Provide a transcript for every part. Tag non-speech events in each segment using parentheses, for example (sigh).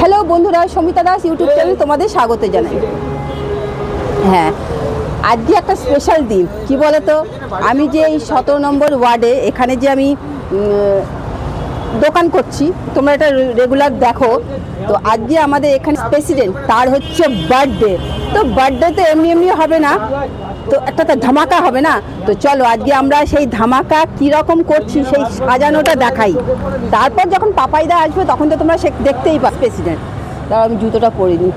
Hello বন্ধুরা Samita Das YouTube channel তোমাদের স্বাগত জানাই। হ্যাঁ আজকে একটা স্পেশাল দিন কি বলো তো আমি যে এই সতেরো নম্বর ওয়ার্ডে এখানে যে আমি দোকান করছি তোমরা এটা রেগুলার দেখো। তো আজকে আমাদের এখানে প্রেসিডেন্ট তার হচ্ছে বার্থডে তো বার্থডে তো এমনি এমনি হবে না। তো একটা তো ধামাকা হবে না? তো চলো, আজকে আমরা সেই ধামাকা কীরকম করছি, সেই সাজানোটা দেখাই। তারপর যখন পাপাইদা আসবে, তখন তো তোমরা সে দেখতেই পা প্রেসিডেন্ট তাও আমি জুতোটা পরে নিই।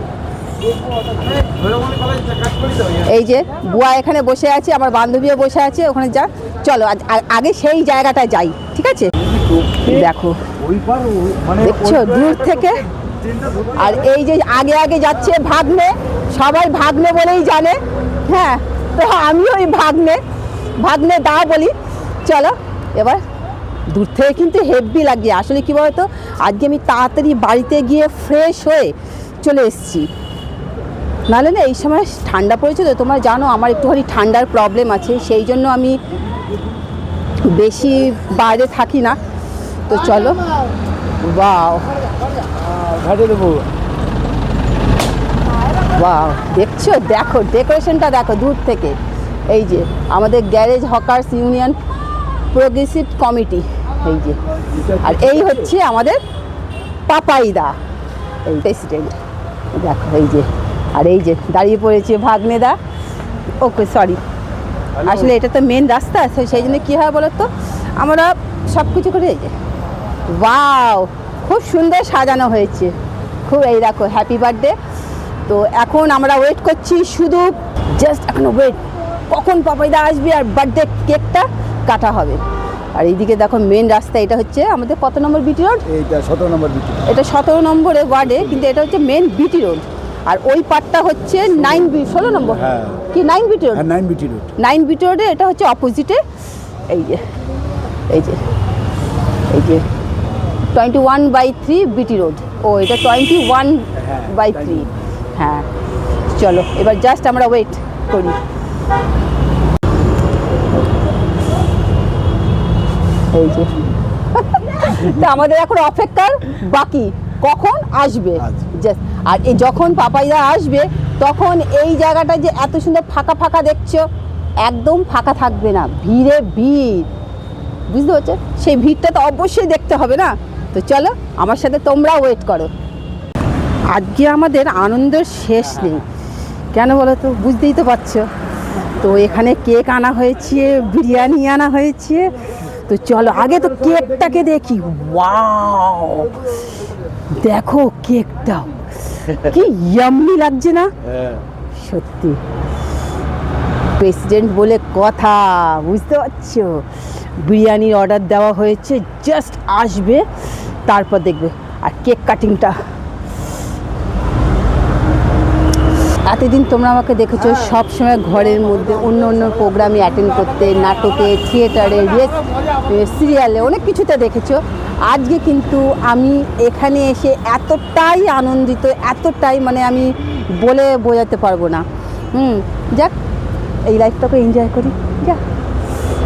এই যে, বুয়া এখানে বসে আছে, আমার বান্ধবীও বসে আছে, ওখানে যা। চলো আগে সেই জায়গাটায় যাই, ঠিক আছে? দেখো। দেখছ? দূর থেকে। আর এই যে, আগে আগে যাচ্ছে ভাগ্নে, সবাই ভাগ্নে বলেই জানে। হ্যাঁ তো আমিও ওই ভাগ্নে ভাগ্নে দা বলি চলো এবার দূর থেকে কিন্তু হেভি লাগে আসলে কি বলতো আজকে আমি তাড়াতাড়ি বাড়িতে গিয়ে ফ্রেশ হয়ে চলে এসেছি নাহলে না এই সময় ঠান্ডা পড়েছে তো তোমরা জানো আমার একটুখানি ঠান্ডার প্রবলেম আছে সেই জন্য আমি বেশি বাইরে থাকি না তো চলো বাও দেবো দেখছ? দেখো ডেকোরেশনটা দেখো দূর থেকে। এই যে আমাদের garage hawkers union progressive committee এই যে আর এই হচ্ছে আমাদের পাপাইদা। এই প্রেসিডেন্ট দেখো এই যে আর এই যে দাঁড়িয়ে পড়েছে ভাগ্নেদা। ওকে সরি আসলে এটা তো মেন রাস্তা সেই জন্য কী হয় বলো তো আমরা সব কিছু করে এই যে ওয়াও খুব সুন্দর সাজানো হয়েছে। খুব এই দেখো হ্যাপি বার্থডে তো এখন আমরা ওয়েট করছি শুধু জাস্ট এখন ওয়েট কখন পাপাইদা আসবে আর বার্থডে কেকটা কাটা হবে। আর এইদিকে দেখো মেন রাস্তা এটা হচ্ছে আমাদের কত নম্বর বিটি রোড এইটা সতেরো নম্বর বিটি এটা সতেরো নম্বরে ওয়ার্ডে কিন্তু এটা হচ্ছে মেন বিটি রোড আর ওই পার্টটা হচ্ছে নাইন বি ষোলো নম্বর? হ্যাঁ। কি nine BT road nine BT road nine BT রোডে এটা হচ্ছে অপোজিটে এই যে এই যে এই যে twenty one by three BT road ও এটা টোয়েন্টি ওয়ান বাই থ্রি হ্যাঁ। চলো এবার জাস্ট আমরা ওয়েট করি। এই যে। (laughs) তা আমাদের এখন অপেক্ষার বাকি। কখন আসবে। জাস্ট আর এই যখন পাপাইদা আসবে তখন এই জায়গাটা যে এত সুন্দর ফাঁকা ফাঁকা দেখছ একদম ফাঁকা থাকবে না। ভিড়ে ভিড়। বুঝতে পারছ? সেই ভিড়টা তো অবশ্যই দেখতে হবে না? তো চলো আমার সাথে তোমরা ওয়েট করো। আজকে আমাদের আনন্দের শেষ নেই। কেন বলো তো? বুঝতেই তো পারছ। তো এখানে কেক আনা হয়েছে বিরিয়ানি আনা হয়েছে। তো চলো আগে তো কেকটাকে দেখি। ওয়াও! দেখো কেকটা। কি ইয়াম্মি লাগছে না? হ্যাঁ। সত্যি। প্রেসিডেন্ট বলে কথা বুঝতে পারছ? বিরিয়ানির অর্ডার দেওয়া হয়েছে জাস্ট আসবে তারপর দেখবে। আর কেক কাটিংটা এতদিন তোমরা আমাকে দেখেছ সব সময় ঘরের মধ্যে অন্য অন্য প্রোগ্রামে অ্যাটেন্ড করতে নাটকে থিয়েটারে সিরিয়ালে অনেক কিছুতে দেখেছ। আজকে কিন্তু আমি এখানে এসে এতটাই আনন্দিত এতটাই মানে আমি বলে বোঝাতে পারব না। হুম যাক এই লাইফটাকে এনজয় করি যা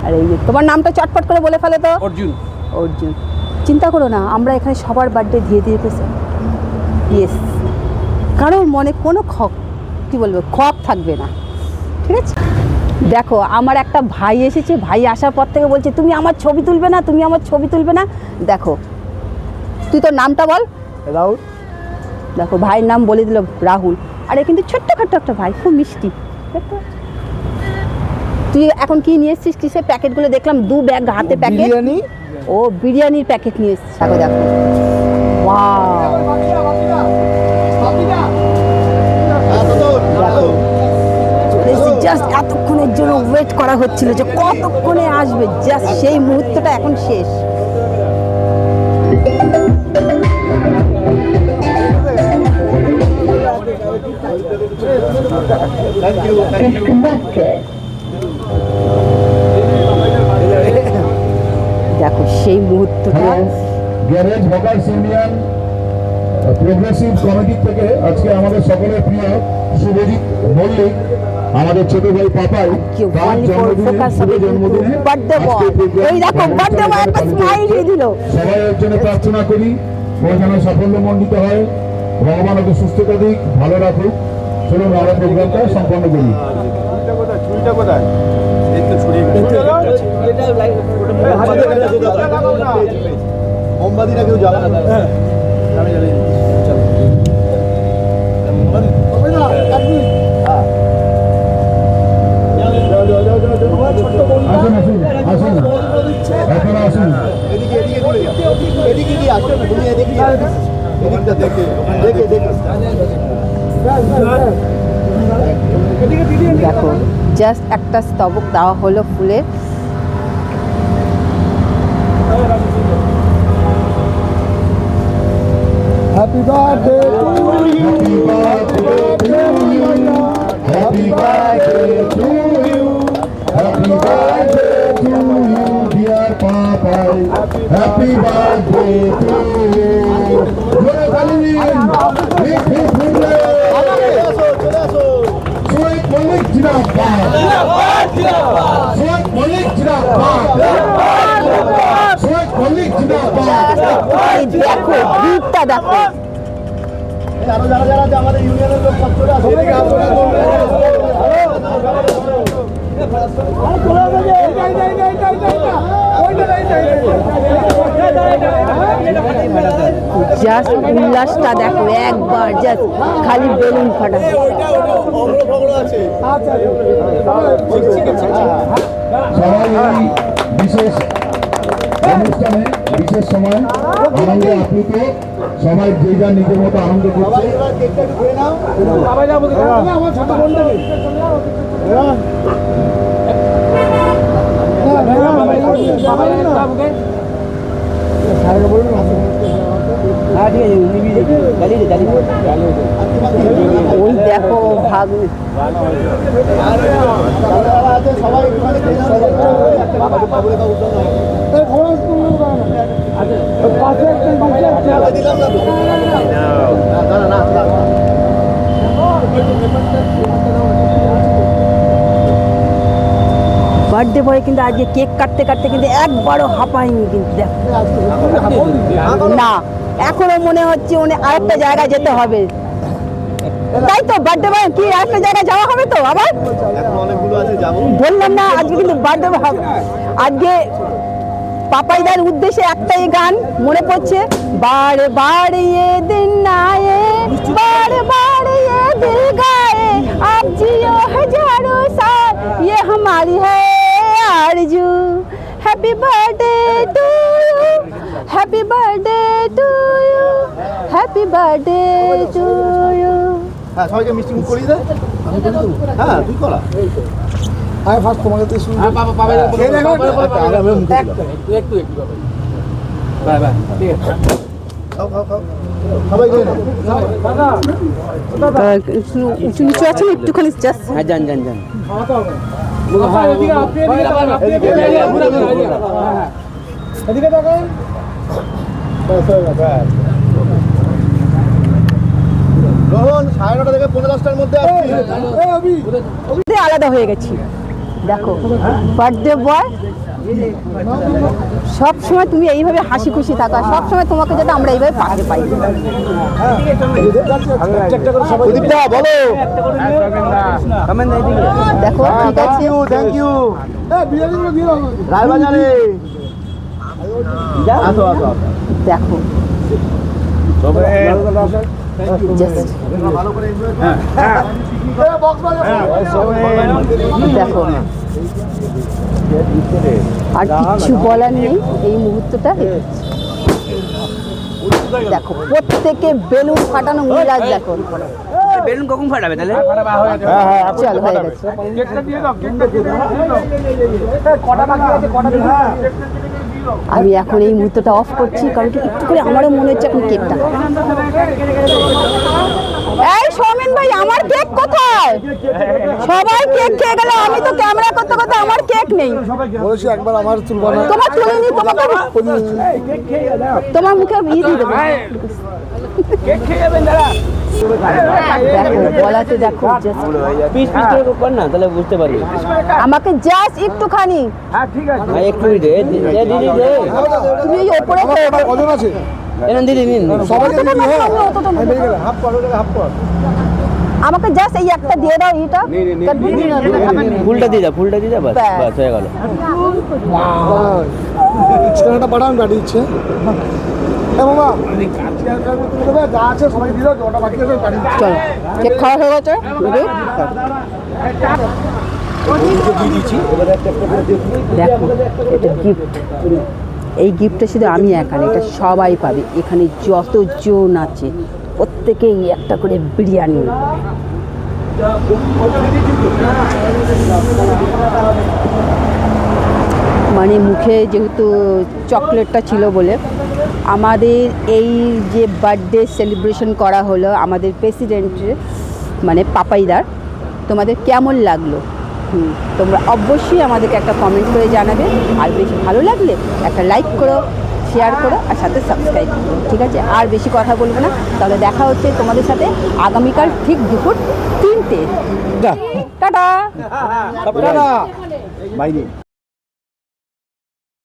আর এই তোমার নামটা চটপট করে বলে ফেলে তো। অর্জুন। অর্জুন। চিন্তা করো না আমরা এখানে সবার বার্থডে দিয়ে দিয়ে পেয়েছি ইয়েস কারোর মনে কোনো খ কী বলব খপ থাকবে না। ঠিক আছে? দেখো আমার একটা ভাই এসেছে ভাই আসার পর থেকে বলছে তুমি আমার ছবি তুলবে না তুমি আমার ছবি তুলবে না। দেখো তুই তোর নামটা বল। রাহুল। দেখো ভাইয়ের নাম বলে দিল রাহুল। আরে কিন্তু ছোট্টখাট্ট একটা ভাই খুব মিষ্টি। তুই এখন কি নিয়ে এসছিস? কিসের প্যাকেটগুলো দেখলাম? দু ব্যাগ হাতে প্যাকেট। ও বিরিয়ানির প্যাকেট নিয়ে এসেছি। দেখো। দেখো! জাস্ট এতক্ষণের জন্য ওয়েট করা হচ্ছিল যে কতক্ষণে আসবে? জাস্ট সেই মুহূর্তটা এখন শেষ। দেখো, সেই মুহূর্তটা গ্যারেজ ইউনিয়ন প্রোগ্রেসিভ কমিটি থেকে আজকে আমাদের সকলের প্রিয় শুভজিৎ মল্লিক আমাদের ছোট ভাই পাপাই তার জন্মদিনে জন্মদিনে এই দেখো, আমাদের birthday একটা সকলের দিয়ে দিল। সবাই এর জন্য প্রার্থনা করি ও যেন সাফল্যমণ্ডিত হয়। ভগবান ওকে সুস্থতা দিক ভালো রাখুক। চলুন আমরা প্রোগ্রামটা সম্পন্ন করি। ছুরিটা কোথায় মোমবাতিটা কেউ জ্বালা না। দেখো জাস্ট একটা স্তবক দেওয়া হলো ফুলের happy birthday Happy birthday to you. Happy birthday to you, dear Papa. Happy birthday to you. জোরে তালি দিন। জিন্দাবাদ। জিন্দাবাদ। জিন্দাবাদ। দেখো যারা যারা আমাদের ইউনিয়নের লোক সব চলে আসো এদিকে আপনারা জাস্ট উল্লাসটা দেখো একবার জাস্ট খালি বেলুন ফাটা সবাই বিশেষ অনুষ্ঠানে বিশেষ সময় আনন্দে আপ্লুত সবাই যে যার নিজের মতো আনন্দ করছে কেকটা একটু খেয়ে নাও আমার ছোট ওই দেখো ভাগ। দিলাম না না না না বার্থডে বয় কিন্তু আজকে কেক কাটতে কাটতে কিন্তু একবারও হাঁপায়নি কিন্তু দেখো না এখনো মনে হচ্ছে উনি আরেকটা জায়গায় যেতে হবে তাই তো বার্থডে বয় কি আরেকটা জায়গায় যাওয়া হবে তো আবার এখন অনেকগুলো আছে যাবো বললাম না আজকে কিন্তু বার্থডে আজকে পাপাইদার উদ্দেশ্যে একটাই গান মনে পড়ছে বারে বারে ये दिन आए बार बार ये दिल गाए आप जियो हजारों साल ये हमारी है Arzu. Happy birthday to you happy birthday to you happy birthday to you হ্যাঁ সবাইকে মিষ্টি মুখ করিয়ে দে। আমি করে দেবো। হ্যাঁ তুই করা। আরে ফার্স্ট তোমাকে তুই শুনবি। হ্যাঁ বাবা বাবা একটু। একটু একটু বাবা বাই বাই ঠিক আছে। একটুখানি হ্যাঁ, যান যান যান। সাড়ে নটা থেকে পনেরো দশটার মধ্যে আলাদা হয়ে গেছি। দেখো বয় সব সময় তুমি এইভাবে হাসি খুশি থাকা সব সময় তোমাকে যাতে আমরা এইভাবে পাশে পাই। প্রদীপদা বলো। দেখো ঠিক আছে। ইউ থ্যাংক ইউ রায়বাজারে। দেখো। জাস্ট ভালো করে এনজয় দেখো। আর কিছু বলার নেই এই মুহূর্তটা দেখো প্রত্যেকে বেলুন ফাটানো মিরাজ দেখো। বেলুন কখন ফাটাবে তাহলে? চল হয়ে গেছে। আমি এখন এই মুহূর্তটা অফ করছি, কারণ কি একটু করে আমারও মনে হচ্ছে এখন কেকটা এই সৌমেন ভাই, আমার কেক কোথায়? সবাই কেক খেয়ে গেল আমি তো ক্যামেরা করতে করতে আমার কেক নেই। বলেছি একবার আমার তুলবা না তোমার তুলিনি তোমাকে তোমার মুখে ই দিয়ে দেবো দেখো বলাতে দেখো just পিস পিস করে কর না তাহলে বুঝতে পারবি। আমাকে জাস্ট একটুখানি। হ্যাঁ একটু দে দে দে, দিদি দে তুমি ওপরে দিদি নিন হাফ কর হাফ কর আমাকে জাস্ট এই একটা দিয়ে দাও এটা। ফুলটা দিয়ে দাও ফুলটা দিয়ে দাও বাস বাস হয়ে গেল। ঠিকানাটা পাঠান গাড়ি ইচ্ছে মামা দেবে যা আছে সবাই দিয়ে দাও ওটা বাকি আছে গাড়ি চলো। কেক খাওয়া হয়ে গেছে? দেখো এটা গিফট এই গিফটটা শুধু আমি একা না এটা সবাই পাবে। এখানে যতজন আছে প্রত্যেকেই একটা করে বিরিয়ানি। মানে মুখে যেহেতু চকলেটটা ছিল বলে, আমাদের এই যে বার্থডে সেলিব্রেশন করা হলো আমাদের প্রেসিডেন্টের মানে পাপাইদার, তোমাদের কেমন লাগল? তোমরা অবশ্যই আমাদেরকে একটা কমেন্ট করে জানাবে। আর বেশি ভালো লাগলে একটা লাইক করো। শেয়ার করো আর সাথে সাবস্ক্রাইব করো ঠিক আছে? আর বেশি কথা বলব না। তাহলে দেখা হচ্ছে তোমাদের সাথে আগামীকাল ঠিক দুপুর তিনটে। টাটা! বাইরে